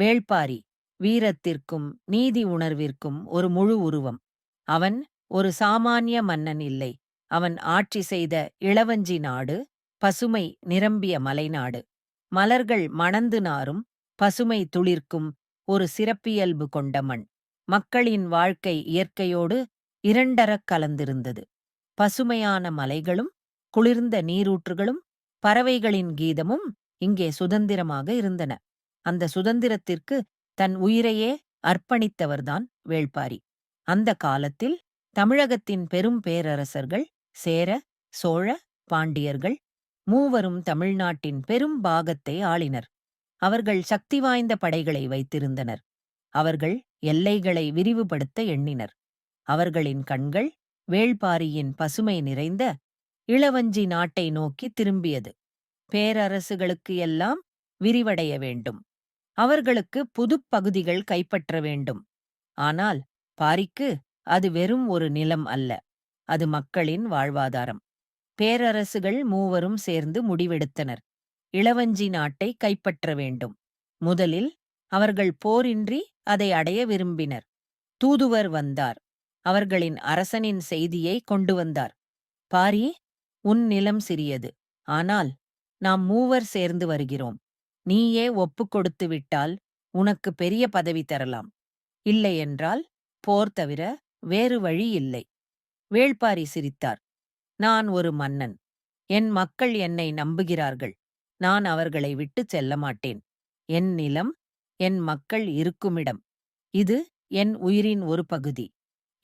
வேள்பாரி வீரத்திற்கும் நீதி உணர்விற்கும் ஒரு முழு உருவம். அவன் ஒரு சாமானிய மன்னன் இல்லை. அவன் ஆட்சி செய்த இளவஞ்சி நாடு பசுமை நிரம்பிய மலைநாடு மலர்கள் மணந்து நாரும் பசுமை துளிர்க்கும் ஒரு சிறப்பியல்பு கொண்ட மண். மக்களின் வாழ்க்கை இயற்கையோடு இரண்டரக் கலந்திருந்தது. பசுமையான மலைகளும் குளிர்ந்த நீரூற்றுகளும் பறவைகளின் கீதமும் இங்கே சுதந்திரமாக இருந்தன. அந்த சுதந்திரத்திற்கு தன் உயிரையே அர்ப்பணித்தவர்தான் வேள்பாரி. அந்த காலத்தில் தமிழகத்தின் பெரும் பேரரசர்கள் சேர சோழ பாண்டியர்கள் மூவரும் தமிழ்நாட்டின் பெரும் பாகத்தை ஆளினர். அவர்கள் சக்தி வாய்ந்த படைகளை வைத்திருந்தனர். அவர்கள் எல்லைகளை விரிவுபடுத்த எண்ணினர். அவர்களின் கண்கள் வேள்பாரியின் பசுமை நிறைந்த இளவஞ்சி நாட்டை நோக்கி திரும்பியது. பேரரசுகளுக்கு எல்லாம் விரிவடைய வேண்டும். அவர்களுக்கு புதுப் பகுதிகள் கைப்பற்ற வேண்டும். ஆனால் பாரிக்கு அது வெறும் ஒரு நிலம் அல்ல. அது மக்களின் வாழ்வாதாரம். பேரரசுகள் மூவரும் சேர்ந்து முடிவெடுத்தனர். இளவஞ்சி நாட்டை கைப்பற்ற வேண்டும். முதலில் அவர்கள் போரின்றி அதை அடைய விரும்பினர். தூதுவர் வந்தார். அவர்களின் அரசனின் செய்தியை கொண்டு வந்தார். பாரி உன் நிலம் சிறியது. ஆனால் நாம் மூவர் சேர்ந்து வருகிறோம். நீயே ஒப்புக் கொடுத்து விட்டால் உனக்கு பெரிய பதவி தரலாம். இல்லையென்றால் போர் தவிர வேறு வழி இல்லை. வேள்பாரி சிரித்தார். நான் ஒரு மன்னன். என் மக்கள் என்னை நம்புகிறார்கள். நான் அவர்களை விட்டுச் செல்ல மாட்டேன். என் நிலம் என் மக்கள் இருக்குமிடம். இது என் உயிரின் ஒரு பகுதி.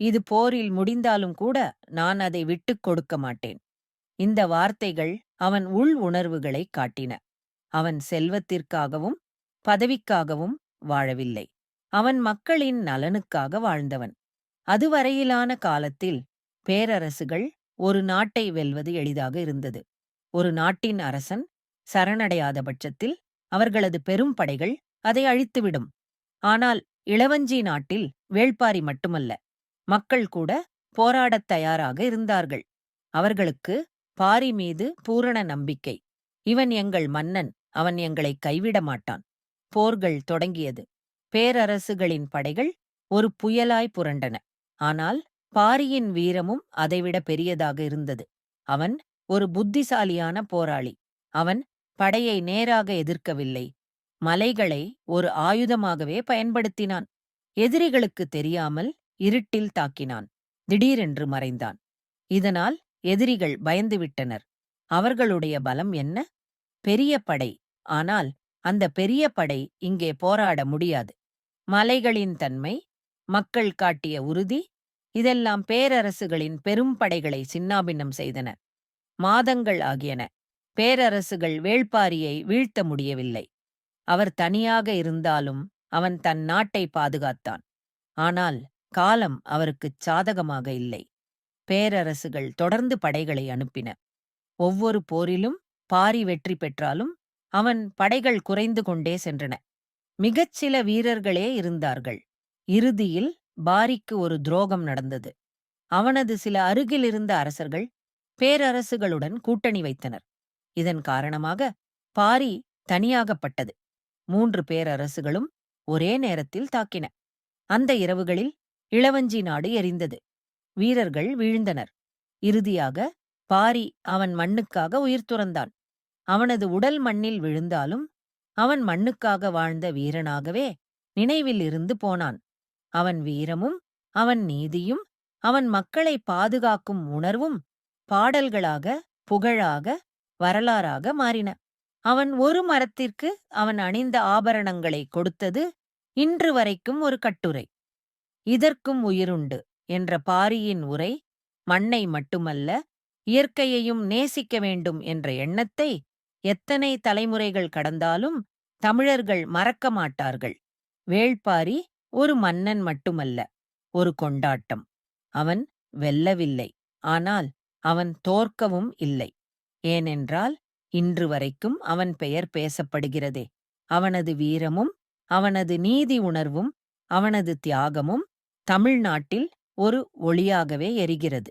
இது போரில் முடிந்தாலும் கூட நான் அதை விட்டுக் கொடுக்க மாட்டேன். இந்த வார்த்தைகள் அவன் உள் உணர்வுகளை காட்டின. அவன் செல்வத்திற்காகவும் பதவிக்காகவும் வாழவில்லை. அவன் மக்களின் நலனுக்காக வாழ்ந்தவன். அதுவரையிலான காலத்தில் பேரரசுகள் ஒரு நாட்டை வெல்வது எளிதாக இருந்தது. ஒரு நாட்டின் அரசன் சரணடையாத பட்சத்தில் அவர்களது பெரும் படைகள் அதை அழித்துவிடும். ஆனால் இளவஞ்சி நாட்டில் வேள்பாரி மட்டுமல்ல மக்கள் கூட போராடத் தயாராக இருந்தார்கள். அவர்களுக்கு பாரி மீது பூரண நம்பிக்கை. இவன் எங்கள் மன்னன் அவன் எங்களை கைவிட மாட்டான். போர்கள் தொடங்கியது. பேரரசுகளின் படைகள் ஒரு புயலாய் புரண்டன. ஆனால் பாரியின் வீரமும் அதைவிட பெரியதாக இருந்தது. அவன் ஒரு புத்திசாலியான போராளி. அவன் படையை நேராக எதிர்க்கவில்லை. மலைகளை ஒரு ஆயுதமாகவே பயன்படுத்தினான். எதிரிகளுக்கு தெரியாமல் இருட்டில் தாக்கினான். திடீரென்று மறைந்தான். இதனால் எதிரிகள் பயந்துவிட்டனர் அவர்களுடைய பலம் என்ன? பெரிய படை. ஆனால் அந்த பெரிய படை இங்கே போராட முடியாது. மலைகளின் தன்மை மக்கள் காட்டிய உறுதி இதெல்லாம் பேரரசுகளின் பெரும் படைகளை சின்னாபின்னம் செய்தன. மாதங்கள் ஆகியன. பேரரசுகள் வேள்பாரியை வீழ்த்த முடியவில்லை. அவர் தனியாக இருந்தாலும் அவன் தன் நாட்டை பாதுகாத்தான். ஆனால் காலம் அவருக்குச் சாதகமாக இல்லை. பேரரசுகள் தொடர்ந்து படைகளை அனுப்பின. ஒவ்வொரு போரிலும் பாரி வெற்றி பெற்றாலும் அவன் படைகள் குறைந்து கொண்டே சென்றன. மிகச் சில வீரர்களே இருந்தார்கள். இறுதியில் பாரிக்கு ஒரு துரோகம் நடந்தது. அவனது சில அருகிலிருந்த அரசர்கள் பேரரசுகளுடன் கூட்டணி வைத்தனர். இதன் காரணமாக பாரி தனியாகப்பட்டது. மூன்று பேரரசுகளும் ஒரே நேரத்தில் தாக்கின. அந்த இரவுகளில் இளவஞ்சி நாடு எரிந்தது. வீரர்கள் வீழ்ந்தனர். இறுதியாக பாரி அவன் மண்ணுக்காக உயிர் துறந்தான். அவனது உடல் மண்ணில் விழுந்தாலும் அவன் மண்ணுக்காக வாழ்ந்த வீரனாகவே நினைவில் இருந்து போனான். அவன் வீரமும் அவன் நீதியும் அவன் மக்களை பாதுகாக்கும் உணர்வும் பாடல்களாக புகழாக வரலாறாக மாறின. அவன் ஒரு மரத்திற்கு அவன் அணிந்த ஆபரணங்களை கொடுத்தது இன்று வரைக்கும் ஒரு கட்டுரை. இதற்கும் உயிருண்டு என்ற பாரியின் உரை மண்ணை மட்டுமல்ல இயற்கையையும் நேசிக்க வேண்டும் என்ற எண்ணத்தை எத்தனை தலைமுறைகள் கடந்தாலும் தமிழர்கள் மறக்க மாட்டார்கள். வேள்பாரி ஒரு மன்னன் மட்டுமல்ல ஒரு கொண்டாட்டம். அவன் வெல்லவில்லை ஆனால் அவன் தோற்கவும் இல்லை. ஏனென்றால் இன்று வரைக்கும் அவன் பெயர் பேசப்படுகிறதே. அவனது வீரமும் அவனது நீதி உணர்வும் அவனது தியாகமும் தமிழ்நாட்டில் ஒரு ஒளியாகவே எரிகிறது.